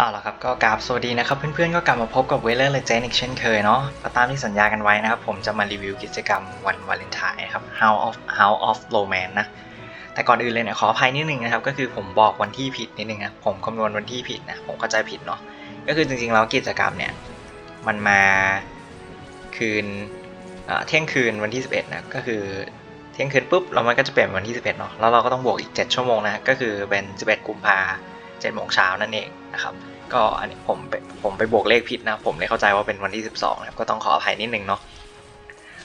เอาละครับก็กราบสวัสดีนะครับเพื่อนๆก็กลับมาพบกับเวเลอร์เลเจนอีกเช่นเคยเนาะตามที่สัญญากันไว้นะครับผมจะมารีวิวกิจกรรมวันวาเลนไทน์ครับ House of House of Romance นะแต่ก่อนอื่นเลยเนี่ยขออภัยนิดนึงนะครับก็คือผมบอกวันที่ผิดนิดนึงนะผมคำนวณวันที่ผิดนะผมเข้าใจผิดเนาะก็คือจริงๆแล้วกิจกรรมเนี่ยมันมาคืนเอ่อเที่ยงคืนวันที่ 11นะก็คือเที่ยงคืนปุ๊บแล้วมันก็จะเปลี่ยนวันที่ 11เนาะแล้วเราก็ต้องบวกอีก 7 ชั่วโมงนะก็คือเป็น 11 กุมภา7โมงเช้านั่นเอง นะครับ ก็อันนี้ผมไปผมไปบวกเลขผิดนะ ผมเลยเข้าใจว่าเป็นวันที่ 12นะครับ ก็ต้องขออภัยนิดนึงเนาะ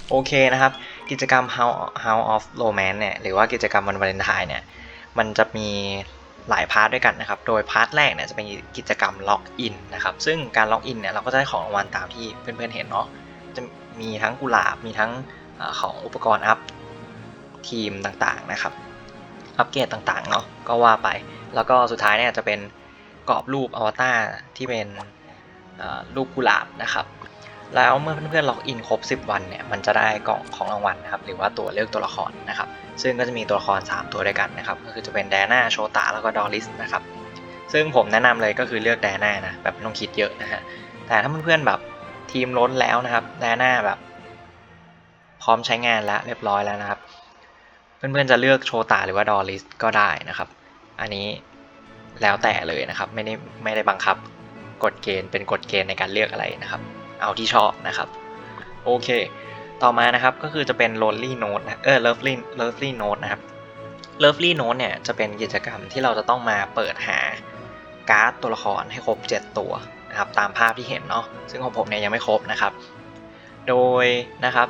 โอเคนะครับ กิจกรรม House House of Romance เนี่ย หรือว่ากิจกรรมวันวาเลนไทน์เนี่ย มันจะมีหลายพาร์ทด้วยกันนะครับ โดยพาร์ทแรกเนี่ยจะเป็นกิจกรรมล็อกอินนะครับ ซึ่งการล็อกอินเนี่ยเราก็จะได้ของรางวัลตามที่เพื่อนๆเห็นเนาะ จะมีทั้งกุหลาบ มีทั้งอของอุปกรณ์อัพทีมต่างๆนะครับ อัปเกรดต่างๆเนาะ ก็ว่าไป แล้วก็สุดท้ายเนี่ยจะเป็น กรอบรูปอวตารที่เป็นรูปกุหลาบนะครับ แล้วเมื่อเพื่อนๆล็อกอินครบ 10 วันเนี่ยมันจะได้กล่องของรางวัลนะครับหรือว่าตัวเลือกตัวละครนะครับ ซึ่งก็จะมีตัวละคร 3 ตัวด้วยกันนะครับ ก็คือจะเป็นแดน่าโชตาแล้วก็ดอริสนะครับซึ่งผมแนะนำเลยก็คือเลือกแดน่านะแบบไม่ต้องคิดเยอะนะฮะแต่ถ้าเพื่อนๆแบบทีมล้นแล้วนะครับแดน่าแบบ พร้อมใช้งานแล้วเรียบร้อยแล้วนะครับ เพื่อนๆจะเลือกโชตาหรือว่าดอริสก็ได้นะครับ อันนี้ แล้วแต่เลยนะครับ ไม่ได้ไม่ได้บังคับกฎเกณฑ์เป็นกฎเกณฑ์ในการเลือกอะไรนะครับ เอาที่ชอบนะครับ โอเค ต่อมานะครับก็คือจะเป็น lonely note นะเออ lovely lovely note นะครับ lovely note เนี่ยจะเป็นกิจกรรมที่เราจะต้องมาเปิดหาการ์ดตัวละครให้ครบ 7 ตัวนะครับ ตามภาพที่เห็นเนาะซึ่งของผมเนี่ยยังไม่ครบนะครับ โดยนะครับ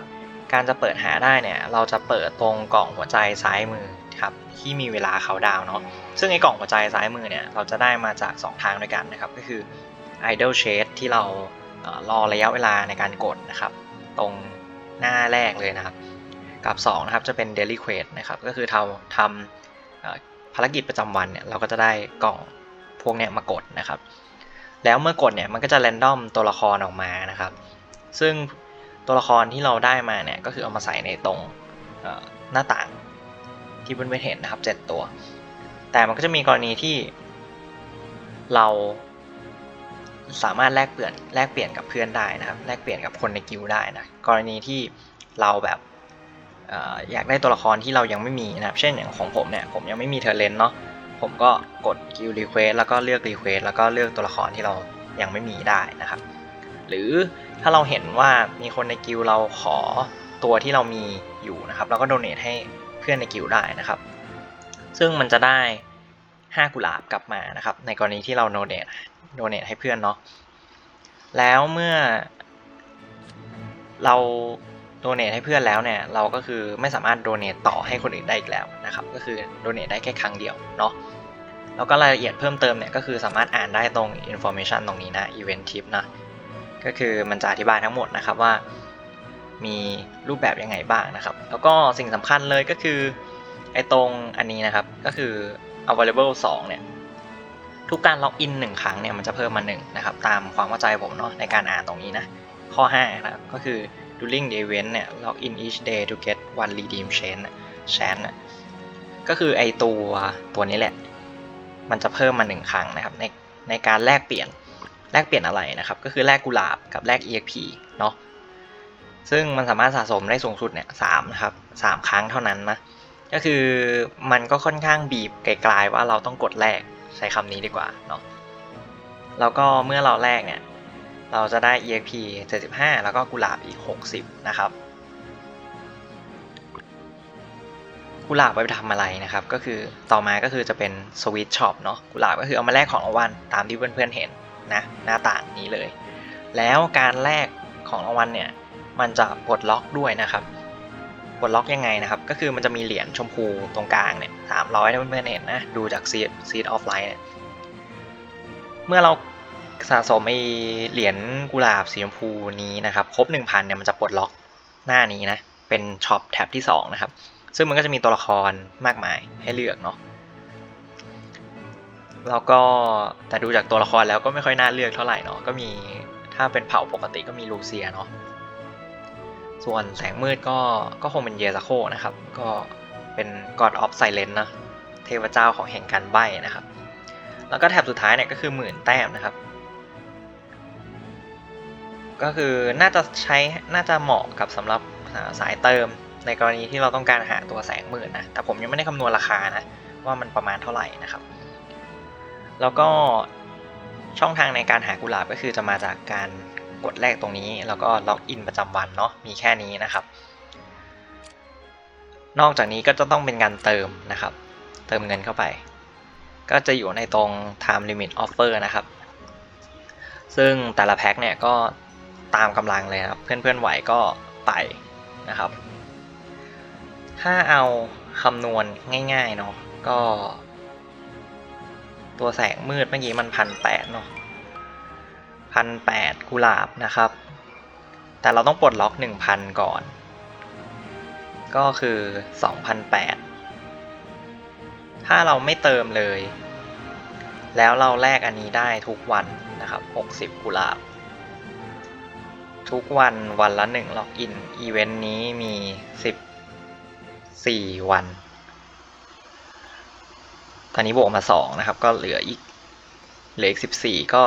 การจะเปิดหาได้เนี่ย เราจะเปิดตรงกล่องหัวใจซ้ายมือ ครับที่มีเวลาเขาดาวเนาะซึ่งไอ้กล่องหัวใจซ้ายมือเนี่ยเราจะได้มาจาก 2 ทางด้วยกันนะครับก็คือ idle shade ที่เราเอ่อรอระยะเวลาในการกดนะครับ ตรงหน้าแรกเลยนะครับ กับ2นะครับจะเป็น daily quest นะครับก็คือเราทำภารกิจประจำวันเนี่ยเราก็จะได้กล่องพวกเนี้ยมากดนะครับ แล้วเมื่อกดเนี่ยมันก็จะ r รนดอมตัวละครออกมานะครับ ซึ่งตัวละครที่เราได้มาเนี่ยก็คือเอามาใส่ในตรงหน้าต่าง ที่เพื่อนๆเห็นนะครับ 7 ตัว แต่มันก็จะมีกรณีที่เราสามารถแลกเปลี่ยนแลกเปลี่ยนกับเพื่อนได้นะครับ แลกเปลี่ยนกับคนในกิลด์ได้นะกรณีที่เราแบบออยากได้ตัวละครที่เรายังไม่มีนะครับ เช่นอย่างของผมเนี่ยผมยังไม่มีเทอเลนเนาะผมก็กดกิลรีเควสแล้วก็เลือกรีเควสแล้วก็เลือกตัวละครที่เรายังไม่มีได้นะครับ หรือถ้าเราเห็นว่ามีคนในกิลด์เราขอตัวที่เรามีอยู่นะครับ เราก็โดเนทให้ พื่อนในกิลด์ได้นะครับ ซึ่งมันจะได้ 5 กุหลาบกลับมานะครับ ในกรณีที่เราโดเนทโดเนทให้เพื่อนเนาะแล้วเมื่อ เราโดเนทให้เพื่อนแล้วเนี่ยเราก็คือไม่สามารถโดเนทต่อให้คนอื่นได้อีกแล้วนะครับก็คือโดเนทได้แค่ครั้งเดียวเนาะแล้วก็รายละเอียดเพิ่มเติมเนี่ยก็คือสามารถอ่านได้ตรง information ตรงนี้นะ event tip นะก็คือมันจะอธิบายทั้งหมดนะครับว่า มีรูปแบบยังไงบ้างนะครับ แล้วก็สิ่งสำคัญเลยก็คือไอ้ตรงอันนี้นะครับก็คือ available 2 เนี่ย ทุกการล็อกอินหนึ่งครั้งเนี่ยมันจะเพิ่มมา1นะครับตามความเข้าใจผมเนาะในการอ่านตรงนี้นะ ข้อ5นะก็คือ during the event เนี่ย log in each day to get one redeem chance chance น่ะก็คือไอตัวตัวนี้แหละ มันจะเพิ่มมา1ครั้งนะครับในในการแลกเปลี่ยนแลกเปลี่ยนอะไรนะครับ ก็คือแลกกุหลาบกับแลก EXP เนาะ ซึ่งมันสามารถสะสมได้สูงสุดเนี่ยสามนะครับสามครั้งเท่านั้นนะก็คือมันก็ค่อนข้างบีบไกลๆว่าเราต้องกดแลกใช้คำนี้ดีกว่าเนาะแล้วก็เมื่อเราแลกเนี่ย เราจะได้ EXP 75 แล้วก็กุหลาบอีก 60 นะครับ กุหลาบไว้ทำอะไรนะครับ ก็คือต่อมาก็คือจะเป็นสวิตช็อปเนาะกุหลาบก็คือเอามาแลกของรางวัลตามที่เพื่อนๆเห็นนะหน้าต่างนี้เลย แล้วการแลกของรางวัลเนี่ย มันจะปลดล็อกด้วยนะครับปลดล็อกยังไงนะครับ ก็คือมันจะมีเหรียญชมพูตรงกลางเนี่ยสามร้อยถ้าเพื่อนๆเห็นนะ ดูจาก seed seed of light เนี่ยเมื่อเราสะสมไอเหรียญกุหลาบสีชมพูนี้นะครับ ครบ 1,000เนี่ยมันจะปลดล็อกหน้านี้นะ เป็นช็อปแท็บที่ 2 นะครับ ซึ่งมันก็จะมีตัวละครมากมายให้เลือกเนาะแล้วก็แต่ดูจากตัวละครแล้วก็ไม่ค่อยน่าเลือกเท่าไหร่เนาะก็มีถ้าเป็นเผ่าปกติก็มีลูเซียเนาะ ส่วนแสงมืดก็ก็คงเป็นเยซาโคนะครับ ก็เป็น God of Silence นะเทพเจ้าของแห่งการใบ้นะครับ แล้วก็แท็บสุดท้ายเนี่ยก็คือหมื่นแต้มนะครับ ก็คือน่าจะใช้น่าจะเหมาะกับสำหรับสายเติม ในกรณีที่เราต้องการหาตัวแสงหมื่นนะแต่ผมยังไม่ได้คำนวณราคานะว่ามันประมาณเท่าไหร่นะครับ แล้วก็ช่องทางในการหากุหลาบก็คือจะมาจากการ กดแรกตรงนี้ แล้วก็ล็อกอินประจำวันเนาะมีแค่นี้นะครับ นอกจากนี้ก็จะต้องเป็นการเติมนะครับ เติมเงินเข้าไป ก็จะอยู่ในตรง time limit offer นะครับ ซึ่งแต่ละแพ็คเนี่ยก็ตามกำลังเลยครับ เพื่อนๆไหวก็ไปนะครับ ถ้าเอาคำนวณง่ายๆเนาะก็ ตัวแสงมืดเมื่อกี้มันพันแปดเนาะ พันแปดกุหลาบนะครับ แต่เราต้องปลดล็อกหนึ่งพันก่อน ก็คือสองพันแปดถ้าเราไม่เติมเลย แล้วเราแลกอันนี้ได้ทุกวันนะครับหกสิบกุหลาบ ทุกวันวันละหนึ่งล็อกอิน อีเวนต์นี้มีสิบสี่วันตอนนี้บวกมาสองนะครับ ก็เหลืออีก เหลืออีกสิบสี่ก็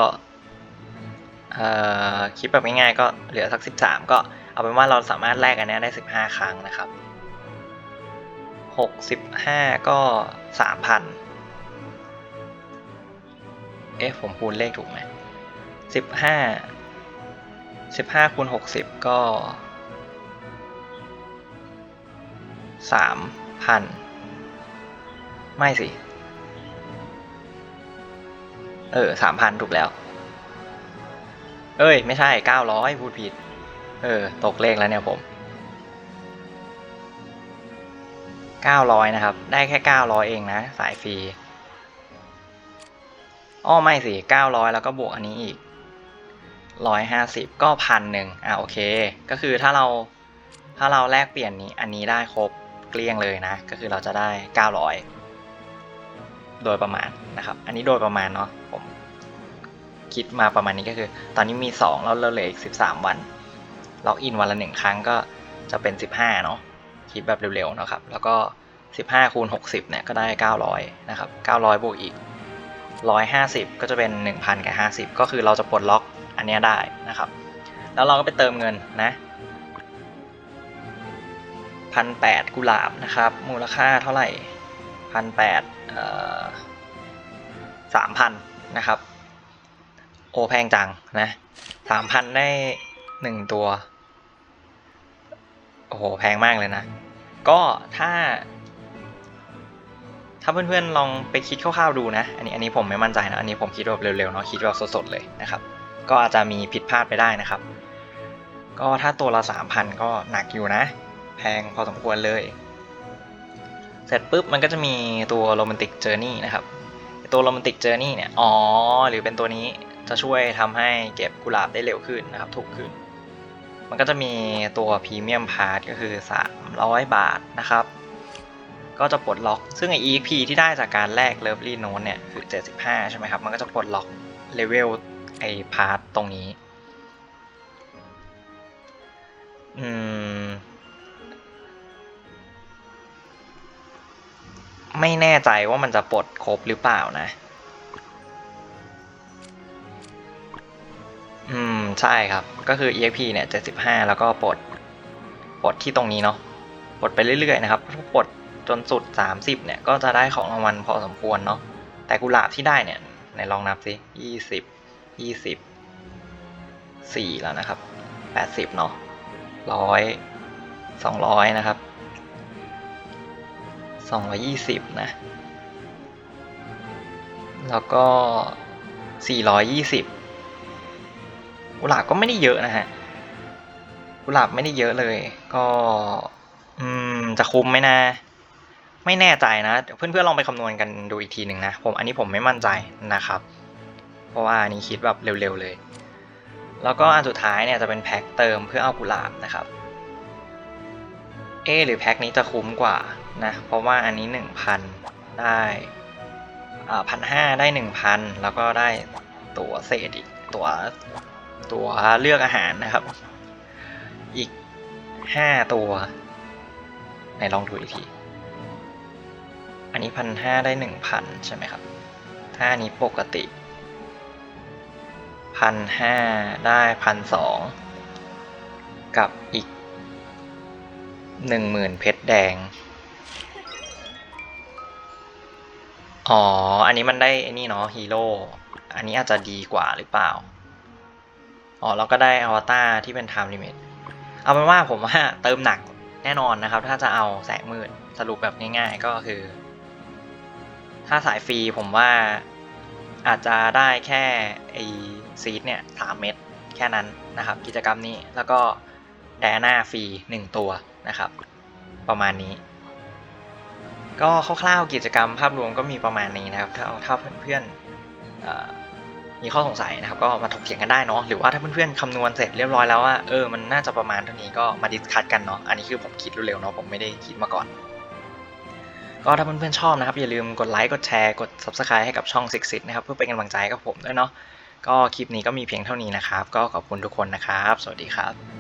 คิดแบบง่ายๆก็เหลือสักสิบสามก็เอาเป็นว่าเราสามารถแลกอันนี้ได้สิบห้าครั้งนะครับหกสิบห้าก็สามพันเอ๊ะ ผมคูณเลขถูกไหมสิบห้าสิบห้าคูณหกสิบก็สามพันไม่สิ เออสามพันถูกแล้ว เอ้ย ไม่ใช่เก้าร้อยพูดผิด เออ ตกเลขแล้วเนี่ยผมเก้าร้อยนะครับ ได้แค่เก้าร้อยเองนะ สายฟรีอ้อไม่สิเก้าร้อยแล้วก็บวกอันนี้อีกร้อยห้าสิบก็พันหนึ่งอะโอเค ก็คือถ้าเราถ้าเราแลกเปลี่ยนนี้อันนี้ได้ครบเกลี้ยงเลยนะ ก็คือเราจะได้เก้าร้อยโดยประมาณนะครับ อันนี้โดยประมาณเนาะผม คิดมาประมาณนี้ก็คือ ตอนนี้มี 2 แล้วเราเหลืออีก 13 วัน ล็อกอินวันละหนึ่งครั้งก็จะเป็น 15 เนาะคิดแบบเร็วๆนะครับ แล้วก็ 15คูณ60 เนี่ยก็ได้ 900 นะครับ 900 บวกอีก 150 ก็จะเป็น 1,000 กับ 50 ก็คือเราจะปลดล็อกอันนี้ได้นะครับ แล้วเราก็ไปเติมเงินนะพันแปดกุหลาบนะครับ มูลค่าเท่าไหร่พันแปดสามพันนะครับ โอแพงจังนะสามพันได้หนึ่งตัว โอ้โห แพงมากเลยนะ ก็ถ้า ถ้าเพื่อนๆลองไปคิดคร่าวๆดูนะ อันนี้อันนี้ผมไม่มั่นใจนะ อันนี้ผมคิดแบบเร็วๆเนาะ คิดแบบสดๆเลยนะครับ ก็อาจจะมีผิดพลาดไปได้นะครับ ก็ถ้าตัวละสามพันก็หนักอยู่นะ แพงพอสมควรเลย เสร็จปุ๊บมันก็จะมีตัวโรแมนติกเจอร์นี่นะครับ ตัวโรแมนติกเจอร์นี่เนี่ย อ๋อ หรือเป็นตัวนี้ จะช่วยทำให้เก็บกุหลาบได้เร็วขึ้นนะครับถูกขึ้น มันก็จะมีตัวพรีเมียมพาร์ทก็คือ 300 บาทนะครับ ก็จะปลดล็อก ซึ่งไอ EXP ที่ได้จากการแลกเลิฟลี่โนนเนี่ยคือ 75 ใช่ไหมครับ มันก็จะปลดล็อกเลเวลไอพาร์ทตรงนี้ อืม ไม่แน่ใจว่ามันจะปลดครบหรือเปล่านะ ใช่ครับ ก็คือ EXP เนี่ย 75 แล้วก็ปลด ปลดที่ตรงนี้เนาะ ปลดไปเรื่อยๆนะครับ ปลดจนสุด 30 เนี่ย ก็จะได้ของรางวัลพอสมควรเนาะ แต่กุหลาบที่ได้เนี่ยไหนลองนับสิ20 20 4 แล้วนะครับ 80 เนาะ100 200 นะครับ 220 นะ แล้วก็ 420 กุหลาบก็ไม่ได้เยอะนะฮะกุหลาบไม่ได้เยอะเลย ก็อืมจะคุ้มไหมนะ ไม่แน่ใจนะเพื่อนๆลองไปคำนวณกันดูอีกทีหนึ่งนะผมอันนี้ผมไม่มั่นใจนะครับ เพราะว่าอันนี้คิดแบบเร็วๆเลย แล้วก็อันสุดท้ายเนี่ยจะเป็นแพ็คเติมเพื่อเอากุหลาบนะครับเอหรือแพ็คนี้จะคุ้มกว่านะเพราะว่าอันนี้ 1,000 ได้อ่าพันห้าได้ 1,000 แล้วก็ได้ตั๋วเศษอีกตั๋ว ตัวเลือกอาหารนะครับ อีก 5 ตัวไหนลองดูอีกที อันนี้พันห้าได้1,000ใช่ไหมครับ ถ้าอันนี้ปกติพันห้าได้พันสองกับอีกหนึ่งหมื่นเพชรแดง อ๋อ อันนี้มันได้ไอ้นี่เนาะฮีโร่ อันนี้อาจจะดีกว่าหรือเปล่า อ๋อแล้วก็ได้อวตารที่เป็น time limit เอาเป็นว่าผมว่าเติมหนักแน่นอนนะครับ ถ้าจะเอาแสงมืดสรุปแบบง่าย ๆ ก็คือ ถ้าสายฟรีผมว่าอาจจะได้แค่ไอซีดเนี่ยสามเม็ดแค่นั้นนะครับ กิจกรรมนี้แล้วก็ไดอาน่าฟรีหนึ่งตัวนะครับ ประมาณนี้ ก็คร่าวๆกิจกรรมภาพรวมก็มีประมาณนี้นะครับ ถ้าถ้าเพื่อนๆ มีข้อสงสัยนะครับก็มาถกเถียงกันได้เนาะหรือว่าถ้าเพื่อนๆคำนวณเสร็จเรียบร้อยแล้วว่าเออมันน่าจะประมาณเท่านี้ก็มาดิสคัตกันเนาะอันนี้คือผมคิดเร็วๆเนาะผมไม่ได้คิดมาก่อน ก็ถ้าเพื่อนๆชอบนะครับ อย่าลืมกดไลค์กดแชร์กด subscribe ให้กับช่อง Six Six นะครับเพื่อเป็นกำลังใจกับผมด้วยเนาะก็คลิปนี้ก็มีเพียงเท่านี้นะครับ ก็ขอบคุณทุกคนนะครับ สวัสดีครับ